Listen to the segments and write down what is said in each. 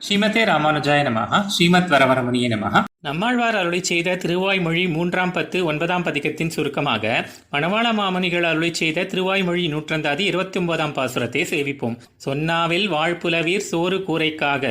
ஸ்ரீமதே ராமானுஜாய நமஹ. ஸ்ரீமத் வரவரமுனியே நமஹ. நம்மாழ்வார் அருளை செய்த திருவாய்மொழி மூன்றாம் பத்து ஒன்பதாம் பதிகத்தின் சுருக்கமாக மணவாள மாமுனிகள் அருளை செய்த திருவாய்மொழி நூற்றந்தாதி இருபத்தி ஒன்பதாம் பாசுரத்தை சேவிப்போம். சொன்னாவில் வாழ்புலவீர் சோறு கூரைக்காக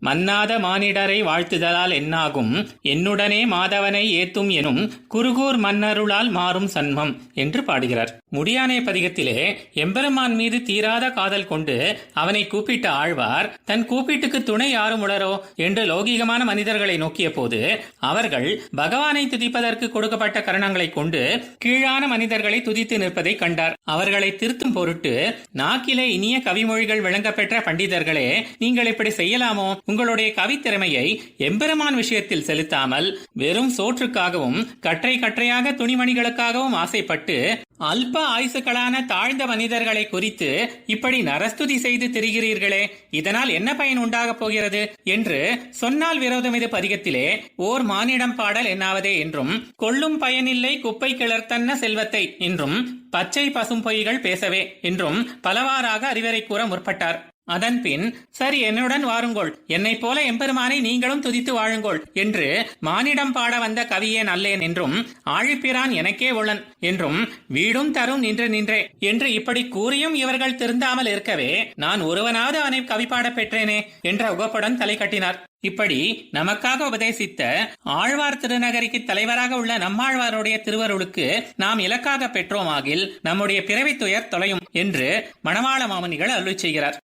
மன்னாத மானிடரை வாழ்த்துதலால் என்னாகும்? என்னுடனே மாதவனை ஏத்தும் எனும் குருகூர் மன்னருளால் மாறும் சன்மம் என்று பாடுகிறார். முடியானே பதிகத்திலே எம்பெருமான் மீது தீராத காதல் கொண்டு அவனை கூப்பிட்ட ஆழ்வார் தன் கூப்பிட்டுக்கு துணை யாரும் உளரோ? என்று லௌகீகமான மனிதர்களை நோக்கிய போது அவர்கள் பகவானை துதிப்பதற்கு கொடுக்கப்பட்ட கரணங்களை கொண்டு கீழான மனிதர்களை துதித்து நிற்பதை கண்டார். அவர்களை திருத்தும் பொருட்டு நாக்கிலே இனிய கவிமொழிகள் விளங்கப்பெற்ற பண்டிதர்களே நீங்கள் இப்படி செய்யலாமோ? உங்களுடைய கவித்திறமையை எம்பெருமான் விஷயத்தில் செலுத்தாமல் வெறும் சோற்றுக்காகவும் கற்றை கற்றையாக துணிமணிகளுக்காகவும் ஆசைப்பட்டு அல்ப ஆயுசுக்களான தாழ்ந்த மனிதர்களை குறித்து இப்படி நரஸ்துதி செய்து திரிகிறீர்களே இதனால் என்ன பயன் உண்டாகப் போகிறது? என்று சொன்னால் விரோதம் இது பதிகத்திலே ஓர் மானிடம் பாடல் என்னாவதே என்றும் கொள்ளும் பயனில்லை குப்பை கிளர்த்தன்ன செல்வத்தை என்றும் பச்சை பசும் பொய்கள் பேசவே என்றும் பலவாறாக அறிவுரை கூற முற்பட்டார். அதன்பின் சரி என்னுடன் வாருங்கோள். என்னைப் போல எம்பெருமானை நீங்களும் துதித்து வாழுங்கோள் என்று மானிடம் பாட வந்த கவியேன் அல்லேன் என்றும் ஆழிப்பிரான் எனக்கே உள்ளன் என்றும் வீடும் தரும் நின்று நின்றே என்று இப்படி கூறியும் இவர்கள் திருந்தாமல் இருக்கவே நான் ஒருவனாவது அவனை கவி பாடப் பெற்றேனே என்ற உகப்புடன் தலை கட்டினார். இப்படி நமக்காக உபதேசித்த ஆழ்வார் திருநகரிக்கு தலைவராக உள்ள நம்மாழ்வாருடைய திருவருளுக்கு நாம் இலக்காக பெற்றோமாகில் நம்முடைய பிறவி துயர் தொலையும் என்று மணவாள மாமுனிகள் அருள் செய்கிறார்.